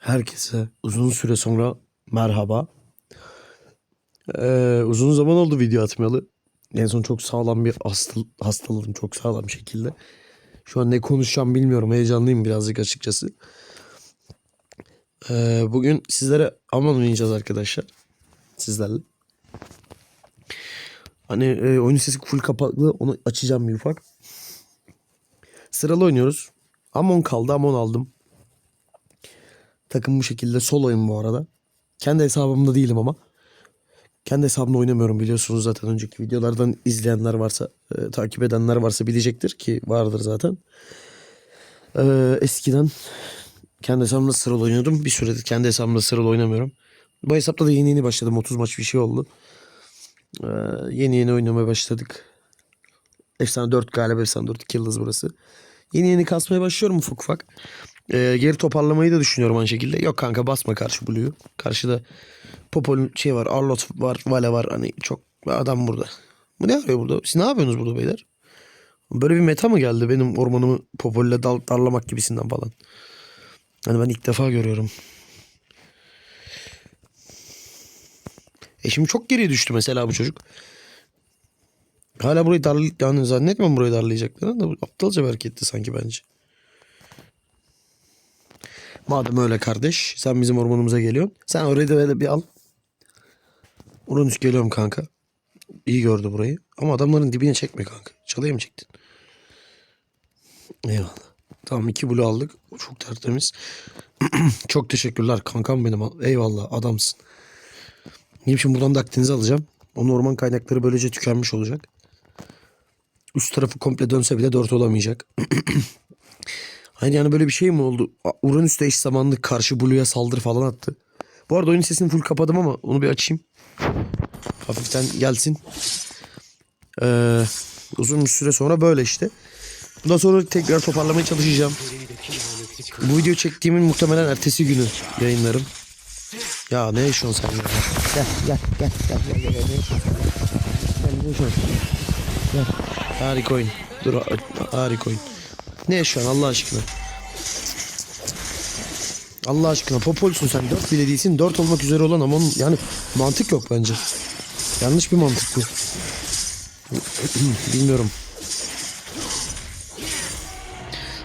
Herkese uzun süre sonra merhaba. Ee, uzun zaman oldu video atmayalı. En son çok sağlam bir hasta, hastaladım çok sağlam şekilde. Şu an ne konuşacağım bilmiyorum. Heyecanlıyım birazcık açıkçası. Ee, bugün sizlere Aman oynayacağız arkadaşlar. Sizlerle. Hani e, oyunun sesi full kapaklı. Onu açacağım bir ufak. Sıralı oynuyoruz. Amon kaldı. Amon aldım. Takım bu şekilde soloyum bu arada. Kendi hesabımda değilim ama. Kendi hesabımda oynamıyorum biliyorsunuz zaten önceki videolardan izleyenler varsa, e, takip edenler varsa bilecektir ki vardır zaten. E, eskiden kendi hesabımda sıralı oynuyordum. Bir süredir kendi hesabımda sıralı oynamıyorum. Bu hesapta da yeni yeni başladım. 30 maç bir şey oldu. E, yeni yeni oynamaya başladık. Efsane 4 galiba efsane 4 2 yıldız burası. Yeni yeni kasmaya başlıyorum ufak ufak. Ee, geri toparlamayı da düşünüyorum aynı şekilde. Yok kanka basma karşı Blue'yu. Karşıda Popol'un şey var. Arlot var. Vale var. Hani çok adam burada. Bu ne arıyor burada? Siz ne yapıyorsunuz burada beyler? Böyle bir meta mı geldi benim ormanımı Popol'le dal darlamak gibisinden falan. Hani ben ilk defa görüyorum. E şimdi çok geriye düştü mesela bu çocuk. Hala burayı darlayacak yani zannetmiyorum burayı darlayacaklarını da aptalca bir hareketti sanki bence. Madem öyle kardeş sen bizim ormanımıza geliyorsun. Sen orayı da böyle bir al. Uranüs geliyorum kanka. İyi gördü burayı. Ama adamların dibine çekme kanka. Çalıya mı çektin? Eyvallah. Tamam iki blue aldık. Çok tertemiz. Çok teşekkürler kankam benim. Eyvallah adamsın. Şimdi şimdi buradan da Akdeniz'i alacağım. Onun orman kaynakları böylece tükenmiş olacak. Üst tarafı komple dönse bile 4 olamayacak. Hani yani böyle bir şey mi oldu? Uranüs'te eş zamanlı karşı Blue'ya saldırı falan attı. Bu arada oyun sesini full kapadım ama onu bir açayım. Hafiften gelsin. Ee, uzun bir süre sonra böyle işte. Bundan sonra tekrar toparlamaya çalışacağım. Bu video çektiğimin muhtemelen ertesi günü yayınlarım. Ya ne yaşıyorsun sen ya? Gel gel gel gel gel gel gel. Gel ne yaşıyorsun? Gel. Harika oyun. Dur harika oyun. Ne yaşıyorsun Allah aşkına? Allah aşkına popolsun sen. Dört bile değilsin. Dört olmak üzere olan ama onun- yani mantık yok bence. Yanlış bir mantık bu. Bilmiyorum.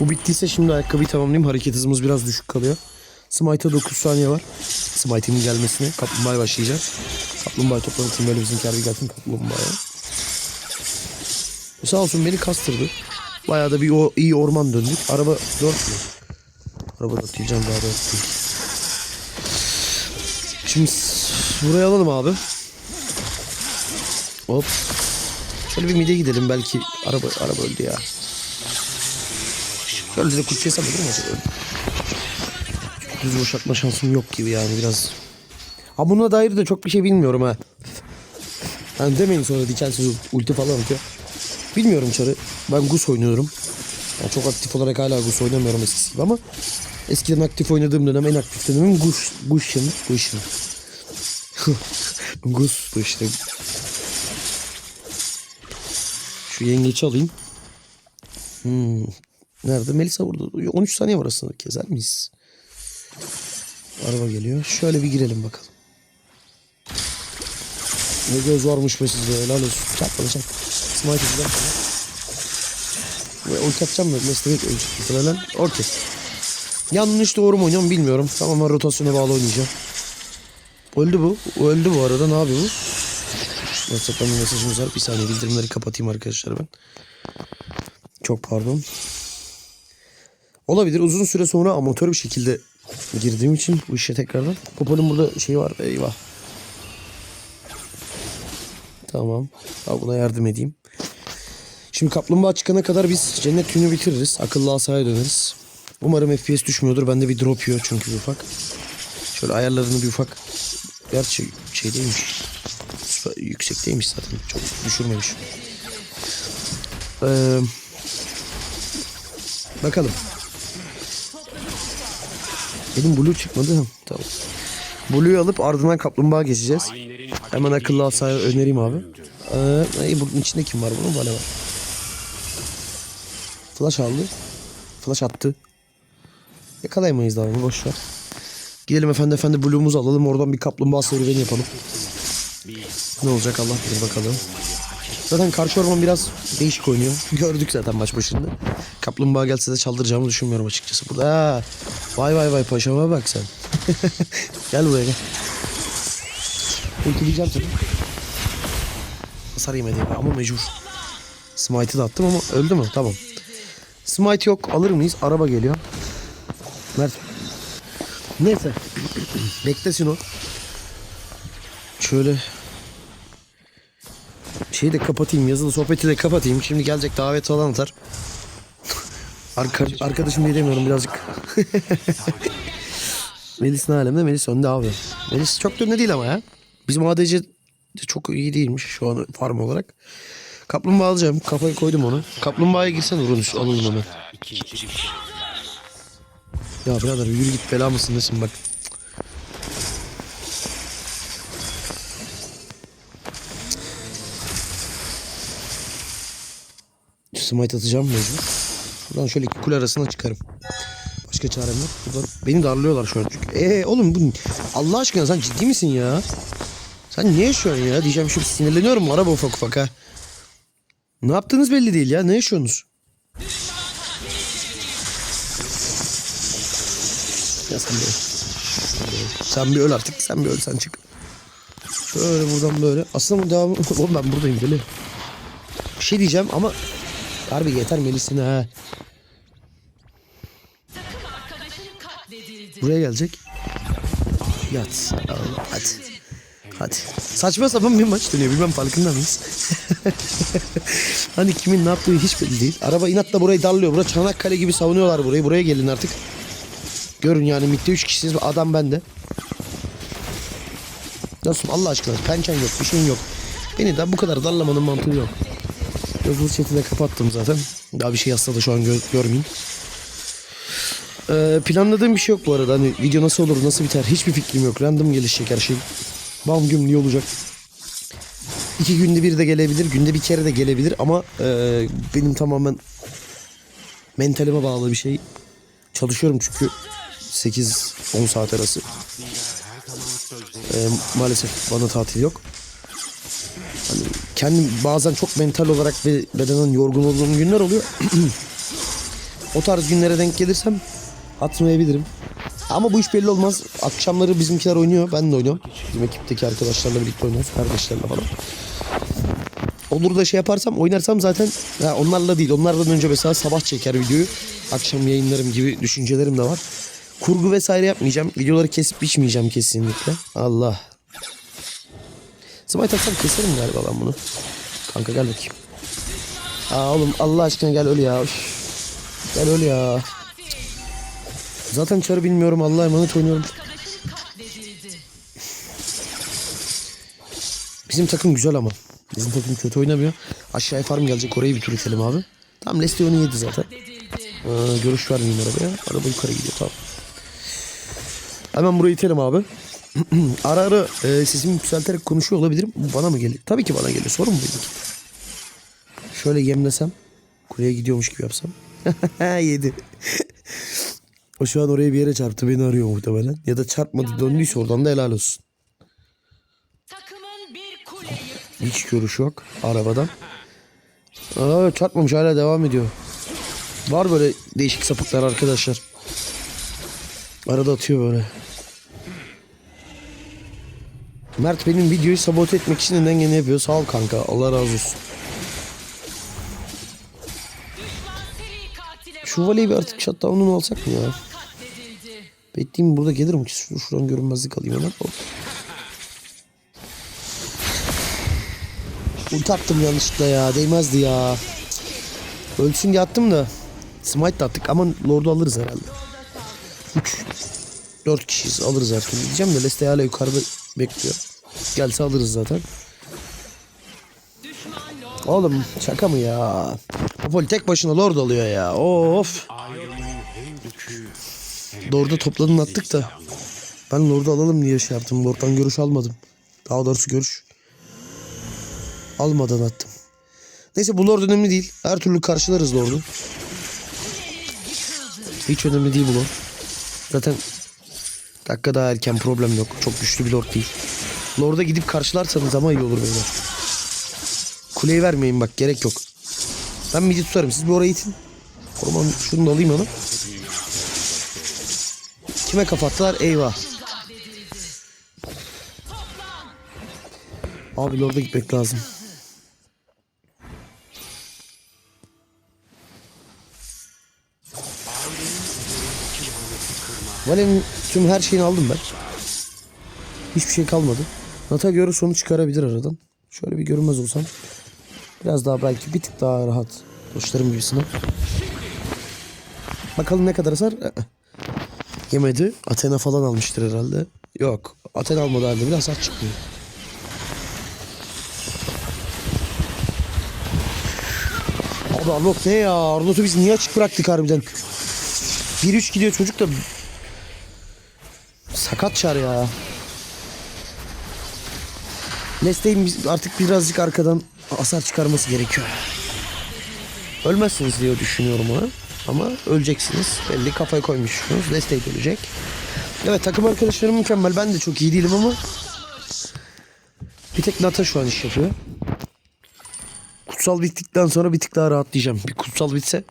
Bu bittiyse şimdi ayakkabıyı tamamlayayım. Hareket hızımız biraz düşük kalıyor. Smite'a 9 saniye var. Smite'in gelmesine. Kaplumbağaya başlayacağız. Kaplumbağa toplantısı böyle bizim kerbi gelsin kaplumbağaya. Sağ olsun beni kastırdı. Bayağı da bir o iyi orman döndük. Araba 4 mü? Araba 4 diyeceğim daha 4 değil. Şimdi buraya alalım abi. Hop. Şöyle bir mide gidelim belki araba araba öldü ya. Şöyle de mu acaba? Çok düz boşaltma şansım yok gibi yani biraz. Ha buna dair de çok bir şey bilmiyorum ha. Yani demeyin sonra dikensiz ulti falan atıyor. Bilmiyorum çarı. Ben Gus oynuyorum. Yani çok aktif olarak hala Gus oynamıyorum eskisi gibi ama eskiden aktif oynadığım dönem en aktif dönemim Gus, Gus'ın. Gus'ın. Gus'tu işte. Şu yengeçi alayım. Hmm. Nerede? Melisa burada. 13 saniye var aslında. Keser miyiz? Araba geliyor. Şöyle bir girelim bakalım. Ne göz varmış be sizde. Helal olsun. Bana çak. Smite edeceğim sana. Ve ulti atacağım da Mesleğe ölecek muhtemelen. Okey. Yanlış doğru mu oynuyorum bilmiyorum. Tamamen rotasyona bağlı oynayacağım. Öldü bu. Öldü bu arada. Ne yapıyor bu? WhatsApp'tan bir mesajımız var. Bir saniye bildirimleri kapatayım arkadaşlar ben. Çok pardon. Olabilir. Uzun süre sonra amatör bir şekilde girdiğim için bu işe tekrardan. Popol'un burada şeyi var. Eyvah. Tamam. Al buna yardım edeyim. Şimdi kaplumbağa çıkana kadar biz cennet tünü bitiririz. Akıllı asaya döneriz. Umarım FPS düşmüyordur. Bende bir drop yiyor çünkü bir ufak. Şöyle ayarlarını bir ufak. Gerçi şeydeymiş. Süper- Yüksekteymiş zaten. Çok düşürmemiş. Ee, bakalım. Benim blue çıkmadı. Tamam. Blue'yu alıp ardından kaplumbağa geçeceğiz. Hemen akıllı asaya önereyim abi. Ee, bunun içinde kim var bunun? Vale var. Flash aldı. Flash attı. Yakalayamayız daha onu boş ver. Gidelim efendi efendi Blue'umuzu alalım. Oradan bir kaplumbağa serüveni yapalım. Ne olacak Allah bilir bakalım. Zaten karşı orman biraz değişik oynuyor. Gördük zaten baş başında. Kaplumbağa gelse de çaldıracağımı düşünmüyorum açıkçası. Burada ha. Vay vay vay paşama bak sen. gel buraya gel. Ultileyeceğim seni. Hasar yemedi ama mecbur. Smite'ı da attım ama öldü mü? Tamam. Smite yok. Alır mıyız? Araba geliyor. Mert. Neyse. Beklesin o. Şöyle şeyi de kapatayım. Yazılı sohbeti de kapatayım. Şimdi gelecek davet falan atar. Arka, arkadaşım diye demiyorum birazcık. Melis ne alemde? Melis önde abi. Melis çok da önde değil ama ya. Bizim ADC de çok iyi değilmiş şu an farm olarak. Kaplumbağa alacağım. Kafayı koydum onu. Kaplumbağaya girsen vurun alalım hemen. Ya birader yürü git bela mısın nesin bak. Smite atacağım mecbur. Buradan şöyle iki kule arasına çıkarım. Başka çarem yok. Buradan beni darlıyorlar şu an çünkü. Eee oğlum bu Allah aşkına sen ciddi misin ya? Sen niye yaşıyorsun ya? Diyeceğim şu sinirleniyorum araba ufak ufak ha. Ne yaptığınız belli değil ya. Ne yaşıyorsunuz? Ya sen bir öl. Sen bir öl. Artık. Sen bir öl sen çık. Şöyle buradan böyle. Aslında bu devamı... Oğlum ben buradayım deli. Bir şey diyeceğim ama... Harbi yeter Melis'ine ha. Buraya gelecek. Yat. Allah, hadi. Hadi. Saçma sapan bir maç dönüyor. Bilmem farkında mıyız? hani kimin ne yaptığı hiç belli değil. Araba inatla burayı darlıyor. Burası Çanakkale gibi savunuyorlar burayı. Buraya gelin artık. Görün yani mitte 3 kişisiniz. Adam bende. Nasıl Allah aşkına pençen yok bir şeyin yok. Beni de bu kadar darlamanın mantığı yok. Yazılı chat'i de kapattım zaten. Daha bir şey yazsa da şu an gör, görmeyeyim. Ee, planladığım bir şey yok bu arada. Hani video nasıl olur, nasıl biter hiçbir fikrim yok. Random gelişecek her şey. Bam güm niye olacak? İki günde bir de gelebilir, günde bir kere de gelebilir ama e, benim tamamen mentalime bağlı bir şey. Çalışıyorum çünkü 8-10 saat arası. E, maalesef bana tatil yok. Hani kendim bazen çok mental olarak ve bedenen yorgun olduğum günler oluyor. o tarz günlere denk gelirsem atmayabilirim. Ama bu iş belli olmaz. Akşamları bizimkiler oynuyor. Ben de oynuyorum. Bizim ekipteki arkadaşlarla birlikte oynuyoruz. Kardeşlerle falan. Olur da şey yaparsam oynarsam zaten ha, onlarla değil. Onlardan önce mesela sabah çeker videoyu. Akşam yayınlarım gibi düşüncelerim de var. Kurgu vesaire yapmayacağım. Videoları kesip biçmeyeceğim kesinlikle. Allah. Smite atsam keserim galiba ben bunu. Kanka gel bakayım. Aa oğlum Allah aşkına gel öl ya. Üf. Gel öl ya. Zaten çarı bilmiyorum. Allah'a emanet oynuyorum. Bizim takım güzel ama. Bizim takım kötü oynamıyor. Aşağıya farm gelecek. Orayı bir tur itelim abi. Tamam Leslie onu yedi zaten. Aa, görüş vermeyeyim arabaya. Araba yukarı gidiyor tamam. Hemen burayı itelim abi. ara ara e, sesimi yükselterek konuşuyor olabilirim. Bu bana mı geliyor? Tabii ki bana geliyor. Sorun mu benim? Şöyle yemlesem. Kuleye gidiyormuş gibi yapsam. Yedi. O şu an oraya bir yere çarptı. Beni arıyor muhtemelen. Ya da çarpmadı döndüyse oradan da helal olsun. Hiç görüş yok arabadan. Aa, çarpmamış hala devam ediyor. Var böyle değişik sapıklar arkadaşlar. Arada atıyor böyle. Mert benim videoyu sabote etmek için neden gene yapıyor. Sağ ol kanka. Allah razı olsun. Şu valeyi bir artık shutdown'unu alsak mı ya? Bekleyeyim burada gelir mi ki? Şur- Şuradan görünmezlik alayım hemen. Hop. Ulti attım yanlışlıkla ya. Değmezdi ya. Ölsün diye attım da. Smite de attık ama Lord'u alırız herhalde. 3 4 kişiyiz alırız her türlü diyeceğim de Leste hala yukarıda bekliyor. Gelse alırız zaten. Oğlum şaka mı ya? Popol tek başına Lord alıyor ya. Of. Lord'u topladın attık da. Ben Lord'u alalım diye şey yaptım. Lord'dan görüş almadım. Daha doğrusu görüş. Almadan attım. Neyse bu Lord önemli değil. Her türlü karşılarız Lord'u. Hiç önemli değil bu Lord. Zaten Dakika daha erken problem yok. Çok güçlü bir lord değil. Lord'a gidip karşılarsanız ama iyi olur böyle. Kuleyi vermeyin bak gerek yok. Ben midi tutarım. Siz bir oraya itin. Orman şunu da alayım onu. Kime kapattılar? Eyvah. Abi Lord'a gitmek lazım. Vale'nin tüm her şeyini aldım ben. Hiçbir şey kalmadı. Nata göre sonuç çıkarabilir aradan. Şöyle bir görünmez olsam. Biraz daha belki bir tık daha rahat. Koçlarım gibisine. Bakalım ne kadar hasar. Ee, Yemedi. Athena falan almıştır herhalde. Yok. Athena almadı halde biraz hasar çıkmıyor. Abi Arnott ne ya? Arnott'u biz niye açık bıraktık harbiden? 1-3 gidiyor çocuk da Sakat çar ya. Lesley'in biz- artık birazcık arkadan hasar çıkarması gerekiyor. Ölmezsiniz diye düşünüyorum ona. Ama öleceksiniz. Belli kafaya koymuşsunuz. Lesley de ölecek. Evet takım arkadaşlarım mükemmel. Ben de çok iyi değilim ama bir tek Nata şu an iş yapıyor. Kutsal bittikten sonra bir tık daha rahatlayacağım. Bir kutsal bitse.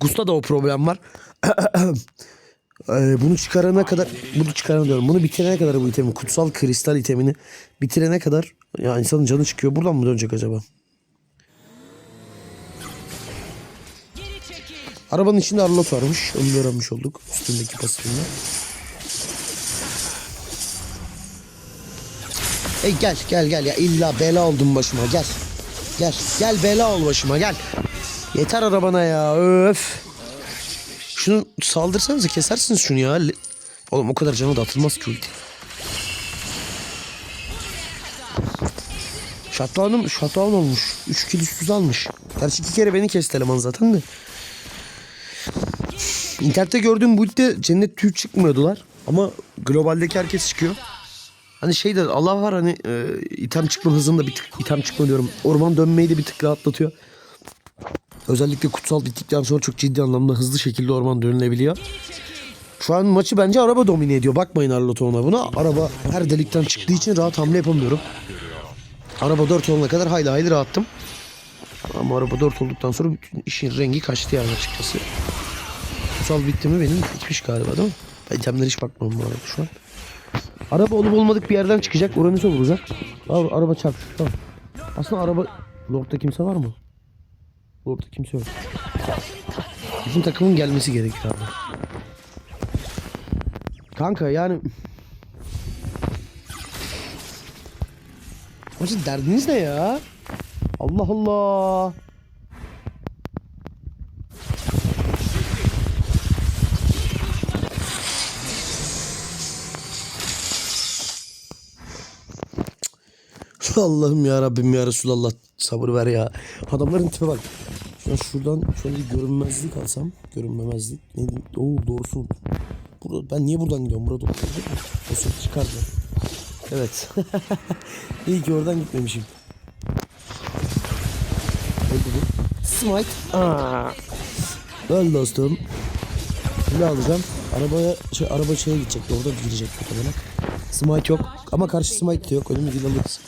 Gust'a da o problem var. Ee, bunu çıkarana kadar bunu çıkarana diyorum. Bunu bitirene kadar bu itemi kutsal kristal itemini bitirene kadar ya insanın canı çıkıyor. Buradan mı dönecek acaba? Arabanın içinde Arlot varmış. Onu da öğrenmiş olduk. Üstündeki pasifinde. Ey gel gel gel ya illa bela oldun başıma gel. Gel gel bela ol başıma gel. Yeter arabana ya öf. Şunu saldırsanıza kesersiniz şunu ya. Oğlum o kadar canı da atılmaz ki ulti. Şatlanım, şatlan olmuş. 3 kill üst almış. Gerçi iki kere beni kesti eleman zaten de. İnternette gördüğüm bu ultide cennet tüy çıkmıyordular. Ama globaldeki herkes çıkıyor. Hani şey de Allah var hani e, item çıkma hızında bir tık item çıkma diyorum. Orman dönmeyi de bir tık rahatlatıyor. Özellikle kutsal bittikten sonra çok ciddi anlamda hızlı şekilde orman dönülebiliyor. Şu an maçı bence araba domine ediyor. Bakmayın Arlot'a ona buna. Araba her delikten çıktığı için rahat hamle yapamıyorum. Araba 4 olana kadar hayli hayli rahattım. Ama araba 4 olduktan sonra bütün işin rengi kaçtı yani açıkçası. Kutsal bitti mi benim bitmiş galiba değil mi? Ben itemlere hiç bakmam bu arada şu an. Araba olup olmadık bir yerden çıkacak. Uranüs'e vuracak. Abi araba çarptı. Tamam. Aslında araba... Lord'da kimse var mı? Lord'da kimse yok. Bizim takımın gelmesi gerekiyor abi. Kanka yani... Hocam derdiniz ne ya? Allah Allah. Allah'ım ya Rabbim ya Resulallah sabır ver ya. Adamların tipe bak. Şuna şuradan şöyle bir görünmezlik alsam. Görünmemezlik. Ne diyeyim? Oo doğrusu. Burada, ben niye buradan gidiyorum? Burada mi? O ses çıkardı. Evet. İyi ki oradan gitmemişim. Öldü bu. Smite. Aa. Öl dostum. Ne alacağım? Arabaya şey, araba şeye gidecek. Orada girecek muhtemelen. Smite yok. Ama karşı smite de yok. Önümü alırız.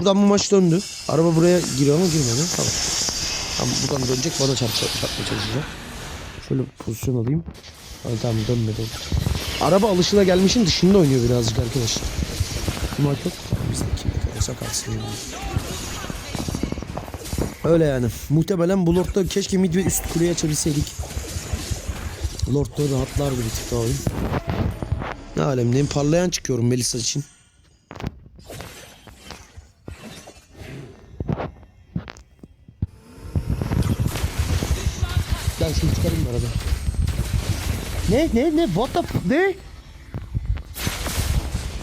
Buradan bu maç döndü. Araba buraya giriyor ama girmedi. Tamam. Tamam buradan dönecek bana çarpacak, çarpmaya çalışacak. Şöyle pozisyon alayım. Tamam, tamam dönmedi. Araba alışına gelmişin dışında oynuyor birazcık arkadaşlar. Bu maç yok. Biz de kim kalırsa kalsın. Öyle yani. Muhtemelen bu Lord'da keşke mid ve üst kuleyi açabilseydik. Lord'da rahatlardı bir tık daha oyun. Ne alemdeyim. Parlayan çıkıyorum Melisa için. Ne ne ne what the ne?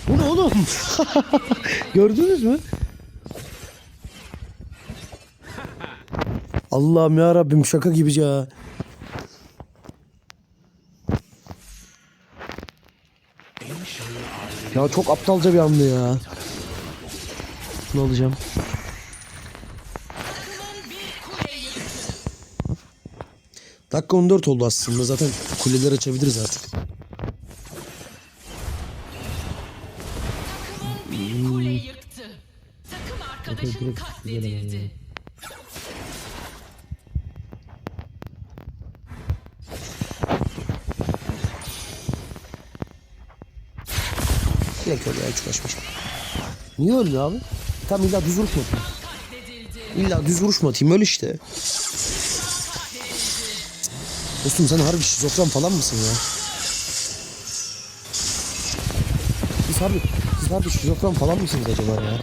Bu ne oğlum? Gördünüz mü? Allah'ım ya Rabbim şaka gibi ya. Ya çok aptalca bir hamle ya. Şunu alacağım. Dakika 14 oldu aslında. Zaten kuleler açabiliriz artık. Bir kule yıktı. Takım arkadaşın katledildi. Direkt öyle çok açmış. Niye öyle abi? Tam illa düz vuruş mu atayım? İlla düz vuruş mu atayım? Öyle işte. Dostum sen harbi şizofren falan mısın ya? Siz harbi, siz harbi şizofren falan mısınız acaba ya?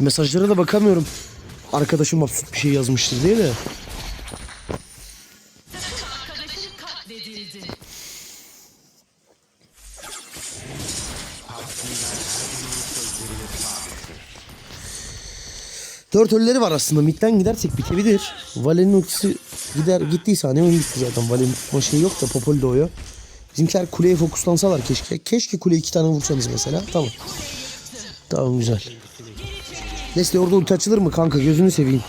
Mesajlara da bakamıyorum. Arkadaşım absürt bir şey yazmıştır diye de. Ölüleri var aslında. Mid'den gidersek bitebilir. Vale'nin ultisi gider gittiyse hani oyun bitti zaten. Vale'nin tutma şeyi yok da Popol doğuyor. Bizimkiler kuleye fokuslansalar keşke. Keşke kuleye iki tane vursanız mesela. Tamam. Tamam güzel. Nesli orada ulti açılır mı kanka? Gözünü seveyim.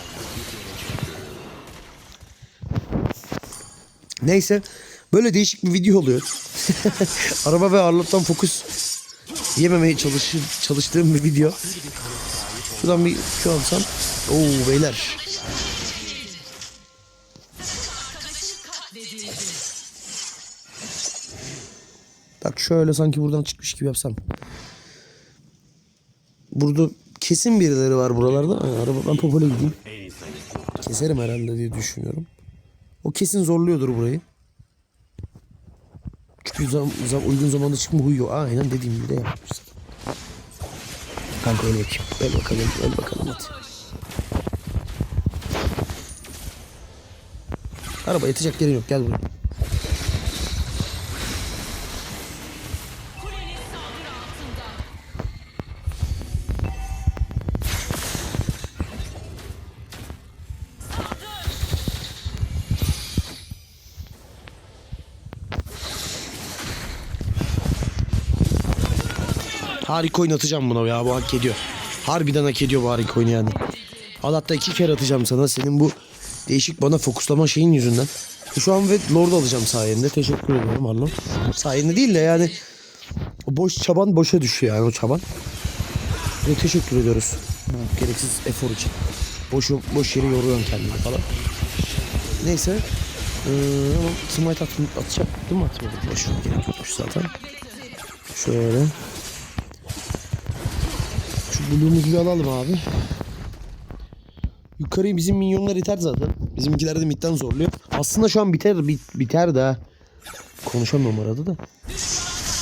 Neyse. Böyle değişik bir video oluyor. Araba ve ağırlıktan fokus yememeye çalışır, çalıştığım bir video. Şuradan bir şu alsam. Oo beyler. Bak şöyle sanki buradan çıkmış gibi yapsam. Burada kesin birileri var buralarda. Ha, araba ben popole gideyim. Keserim herhalde diye düşünüyorum. O kesin zorluyordur burayı. Çünkü zam, zam, uygun zamanda çıkma huyu yok. Aynen dediğim gibi de yapmış. Kanka öyle yapayım. Öl bakalım, öl bakalım hadi. Araba yatacak yerin yok gel buraya. Harika oyun atacağım buna ya bu hak ediyor. Harbiden hak ediyor bu harika oyunu yani. Al hatta iki kere atacağım sana senin bu değişik bana fokuslama şeyin yüzünden. Şu an ve Lord alacağım sayende. Teşekkür ederim Arlo. Sayende değil de yani o boş çaban boşa düşüyor yani o çaban. Ve teşekkür ediyoruz. Bu gereksiz efor için. Boş, boş yere yoruyorsun kendini falan. Neyse. Ee, smite at, atacak değil mi atmadım? Boş gerek yokmuş zaten. Şöyle. Şu blue'umuzu alalım abi. Yukarıyı bizim minyonlar iter zaten. Bizimkiler de midden zorluyor. Aslında şu an biter bit, biter de. Konuşamıyorum arada da.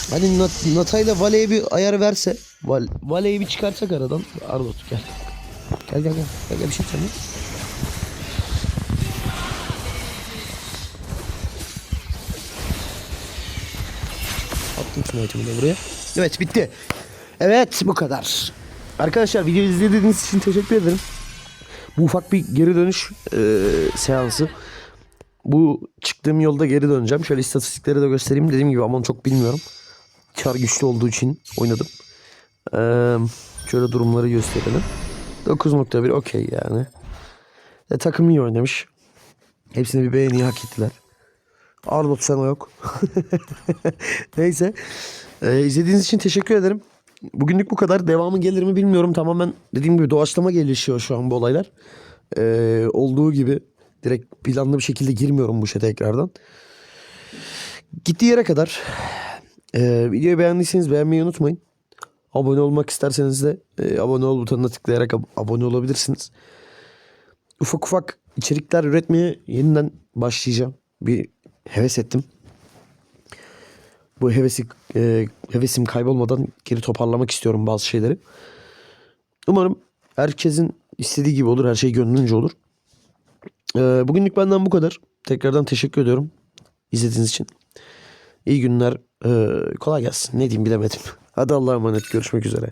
Hani Nat, Natay'la Vale'ye bir ayar verse. Val, Vale'yi bir çıkarsak aradan. Arnot gel. Gel gel gel. Gel, gel bir şey söyle. Attım itemini de buraya. Evet bitti. Evet bu kadar. Arkadaşlar videoyu izlediğiniz için teşekkür ederim. Bu ufak bir geri dönüş e, seansı. Bu çıktığım yolda geri döneceğim. Şöyle istatistikleri de göstereyim. Dediğim gibi aman çok bilmiyorum. Çar güçlü olduğu için oynadım. E, şöyle durumları gösterelim. 9.1 okey yani. E, takım iyi oynamış. Hepsini bir beğeni hak ettiler. Arnold sana yok. Neyse. Ee, izlediğiniz için teşekkür ederim. Bugünlük bu kadar. Devamı gelir mi bilmiyorum. Tamamen dediğim gibi doğaçlama gelişiyor şu an bu olaylar. Ee, olduğu gibi direkt planlı bir şekilde girmiyorum bu işe tekrardan. Gittiği yere kadar. Ee, videoyu beğendiyseniz beğenmeyi unutmayın. Abone olmak isterseniz de e, abone ol butonuna tıklayarak ab- abone olabilirsiniz. Ufak ufak içerikler üretmeye yeniden başlayacağım. Bir heves ettim. Bu hevesi e, hevesim kaybolmadan geri toparlamak istiyorum bazı şeyleri. Umarım herkesin istediği gibi olur. Her şey gönlünce olur. E, bugünlük benden bu kadar. Tekrardan teşekkür ediyorum izlediğiniz için. İyi günler. E, kolay gelsin. Ne diyeyim bilemedim. Hadi Allah'a emanet. Görüşmek üzere.